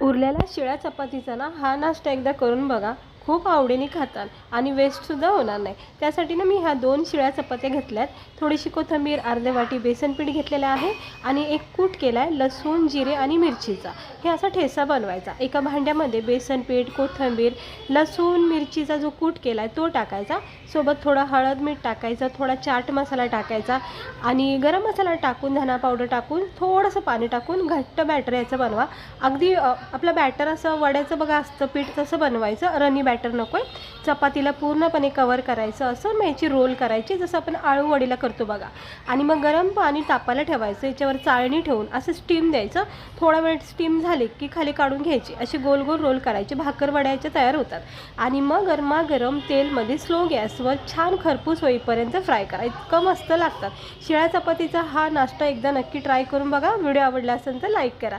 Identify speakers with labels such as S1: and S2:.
S1: उरलेल्या शिळ्या चपातीचा ना हा नाश्ता एकदा करून बघा. खूप आवडीने खातात आणि वेस्टसुद्धा होणार नाही. त्यासाठी ना मी ह्या दोन शिळ्या चपात्या घेतल्यात. थोडीशी कोथिंबीर अर्धे वाटी बेसनपीठ घेतलेलं आहे आणि एक कूट केला आहे लसूण जिरे आणि मिरचीचा. हे असा ठेसा बनवायचा. एका भांड्यामध्ये बेसन पीठ कोथिंबीर लसूण मिरचीचा जो कूट केला आहे तो टाकायचा. सोबत थोडा हळद मीठ टाकायचं थोडा चाट मसाला टाकायचा आणि गरम मसाला टाकून धना पावडर टाकून थोडंसं पाणी टाकून घट्ट बॅटर याचं बनवा. अगदी आपलं बॅटर असं वड्याचं बघा असतं पीठ तसं बनवायचं रनी बॅटर नको आहे चपातीला पूर्णपणे कवर करायचं असं मग याची रोल करायची जसं आपण आळू वडीला करतो बघा. आणि मग गरम पाणी तापायला ठेवायचं याच्यावर चाळणी ठेवून असं स्टीम द्यायचं. थोडा वेळ स्टीम झाली की खाली काढून घ्यायची. अशी गोल गोल रोल करायचे. भाकर तयार होतात. आणि मग गरमागरम तेलमध्ये स्लो गॅसवर छान खरपूस होईपर्यंत फ्राय करा. इतकं मस्त लागतात. शिळ्या चपातीचा हा नाश्ता एकदा नक्की ट्राय करून बघा. व्हिडिओ आवडला असेल तर लाईक करा.